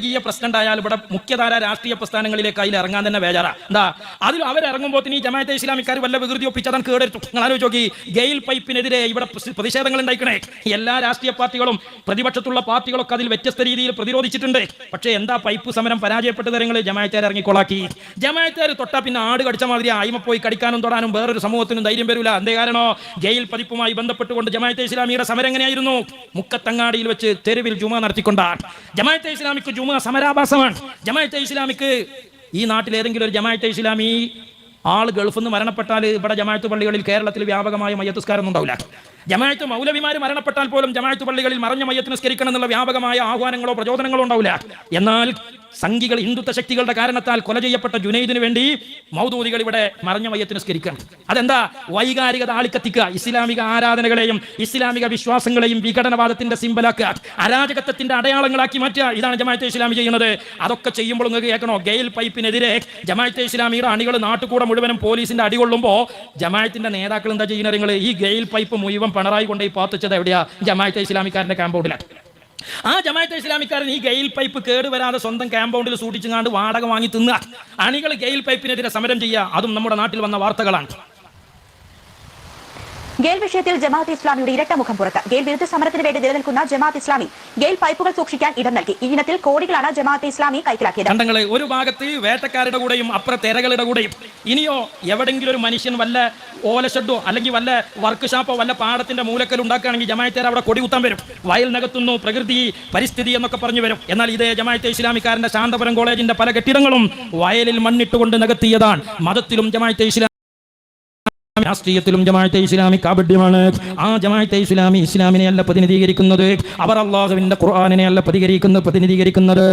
ജനകീയ പ്രശ്നം ഉണ്ടായാൽ ഇവിടെ മുഖ്യധാര രാഷ്ട്രീയ പ്രസ്ഥാനങ്ങളിലേക്ക് അതിൽ ഇറങ്ങാൻ തന്നെ വേജാറ എന്താ? അതിൽ അവരിറങ്ങുമ്പോൾ ഈ ജമാഅത്തെ ഇസ്ലാമിക്കാർ വല്ല വികൃതി ഒപ്പിച്ചതാണ് കേടെടുത്തു. നിങ്ങൾ ആലോചിച്ച് നോക്കി ഗെയിൽ പൈപ്പിനെതിരെ ഇവിടെ പ്രതിഷേധങ്ങൾ ഉണ്ടായിക്കണേ. എല്ലാ രാഷ്ട്രീയ പാർട്ടികളും പ്രതിപക്ഷത്തുള്ള പാർട്ടികളൊക്കെ അതിൽ വ്യത്യസ്ത രീതിയിൽ പ്രതിരോധിച്ചിട്ടുണ്ട്. പക്ഷേ എന്താ പൈപ്പ് സമരം പരാജയപ്പെട്ട തരങ്ങൾ ജമാഅത്തേർ ഇറങ്ങിക്കൊളാക്കി ജമാഅത്തേർ തൊട്ടാ പിന്നെ ആട് കടിച്ച മാതിരി ആയിമ പോയി കടിക്കാനും തൊടാനും വേറൊരു സമൂഹത്തിനും ധൈര്യം വരില്ല. എന്തേ കാരണോ? ഗെയിൽ പതിപ്പുമായി ബന്ധപ്പെട്ടുകൊണ്ട് ജമാഅത്തെ ഇസ്ലാമിയുടെ സമരം എങ്ങനെയായിരുന്നു? മുക്കത്തങ്ങാടിയിൽ വെച്ച് തെരുവിൽ ജുമ നടത്തിക്കൊണ്ടാണ്. ജമാഅത്തെ ഇസ്ലാമിക്ക് ജുമ സമരാഭാസമാണ്. ജമാഅത്തെ ഇസ്ലാമിക്ക് ഈ നാട്ടിൽ ഏതെങ്കിലും ഒരു ജമാഅത്തെ ഇസ്ലാമി ആൾ ഗൾഫിൽ നിന്ന് മരണപ്പെട്ടാൽ ഇവിടെ ജമാഅത്ത് പള്ളികളിൽ കേരളത്തിൽ വ്യാപകമായ മയ്യത്തുസ്കാരം ഒന്നും ഉണ്ടാവില്ല. ജമാഅത്ത് മൗലവിമാർ മരണപ്പെട്ടാൽ പോലും ജമാഅത്ത് പള്ളികളിൽ മറഞ്ഞ മയ്യത്ത് നിസ്കരിക്കണം എന്നുള്ള വ്യാപകമായ ആഹ്വാനങ്ങളോ പ്രചോദനങ്ങളോ ഉണ്ടാവില്ല. എന്നാൽ സംഘികൾ ഹിന്ദുത്വ ശക്തികളുടെ കാരണത്താൽ കൊല ചെയ്യപ്പെട്ട ജുനൈദിന് വേണ്ടി മൗദൂദികൾ ഇവിടെ മറഞ്ഞ മയ്യത്തിന് നിസ്കരിക്കണം അതെന്താ? വൈകാരികത ആളിക്കത്തിക്കുക ഇസ്ലാമിക ആരാധനകളെയും ഇസ്ലാമിക വിശ്വാസങ്ങളെയും വിഘടനവാദത്തിന്റെ സിമ്പലാക്കുക അരാജകത്വത്തിന്റെ അടയാളങ്ങളാക്കി മാറ്റുക. ഇതാണ് ജമാഅത്തെ ഇസ്ലാമി ചെയ്യുന്നത്. അതൊക്കെ ചെയ്യുമ്പോൾ നിങ്ങൾക്ക് കേൾക്കണോ? ഗെയിൽ പൈപ്പിനെതിരെ ജമാഅത്തെ ഇസ്ലാമിയുടെ അണികൾ നാട്ടുകൂടെ മുഴുവനും പോലീസിന്റെ അടികൊള്ളുമ്പോൾ ജമാഅത്തിന്റെ നേതാക്കൾ എന്താ ചെയ്യുന്നത് നിങ്ങൾ? ഈ ഗെയിൽ പൈപ്പ് മുഴുവൻ പിണറായി കൊണ്ടുപോയി പാത്തിച്ചത് എവിടെയാ? ജമാഅത്തെ ഇസ്ലാമിക്കാരന്റെ കാമ്പൗണ്ടിലാണ് ആ ജമാഅത്തെ ഇസ്ലാമിക്കാരൻ ഈ ഗെയിൽ പൈപ്പ് കേടുവരാതെ സ്വന്തം കാമ്പൗണ്ടിൽ സൂക്ഷിച്ചുകൊണ്ട് വാടക വാങ്ങി തിന്നുക. അണികൾ ഗെയിൽ പൈപ്പിനെതിരെ സമരം ചെയ്യുക. അതും നമ്മുടെ നാട്ടിൽ വന്ന വാർത്തകളാണ്. ഗെയിൽ വിഷയത്തിൽ ജമാഅത്ത് ഇസ്ലാമിയുടെ ഇരട്ട മുഖം പുറത്ത്. ഗെയിൽ വിരുദ്ധ സമരത്തിന് വേണ്ടി നിലനിൽക്കുന്ന ജമാഅത്ത് ഇസ്ലാമി ഗെയിൽ പൈപ്പുകൾ സൂക്ഷിക്കാൻ ഇടം നൽകി. ഈ ഇനത്തിൽ കോടികളാണ് ജമാഅത്ത് ഇസ്ലാമി കൈക്കലാക്കിയത്. ഒരു ഭാഗത്ത് വേട്ടക്കാരുടെ കൂടെയും അപ്പുറത്ത് ഇരകളുടെ കൂടെയും. ഇനിയോ എവിടെങ്കിലും ഒരു മനുഷ്യൻ വല്ല ഓലഷെഡോ അല്ലെങ്കിൽ വല്ല വർക്ക് ഷാപ്പോ വല്ല പാടത്തിന്റെ മൂലക്കൽ ഉണ്ടാക്കുകയാണെങ്കിൽ ജമായത്തേർ അവിടെ കൊടി കുത്താൻ വരും. വയൽ നികത്തുന്നു പ്രകൃതി പരിസ്ഥിതി എന്നൊക്കെ പറഞ്ഞു വരും. എന്നാൽ ഇതേ ജമായത്തെ ഇസ്ലാമിക്കാരന്റെ ശാന്തപുരം കോളേജിന്റെ പല കെട്ടിടങ്ങളും വയലിൽ മണ്ണിട്ടുകൊണ്ട് നികത്തിയതാണ്. മതത്തിലും ജമായത്തെ ഇസ്ലാം രാഷ്ട്രീയത്തിലും ജമാഅത്തെ ഇസ്ലാമി കാബഡ്യമാണ് ആ ജമാഅത്തെ ഇസ്ലാമി ഇസ്ലാമിനെ അല്ല പ്രതിനിധീകരിക്കുന്നത്. അവർ അള്ളാഹുവിന്റെ ഖുർആാനിനെ അല്ല പ്രതികരിക്കുന്നത് പ്രതിനിധീകരിക്കുന്നത്.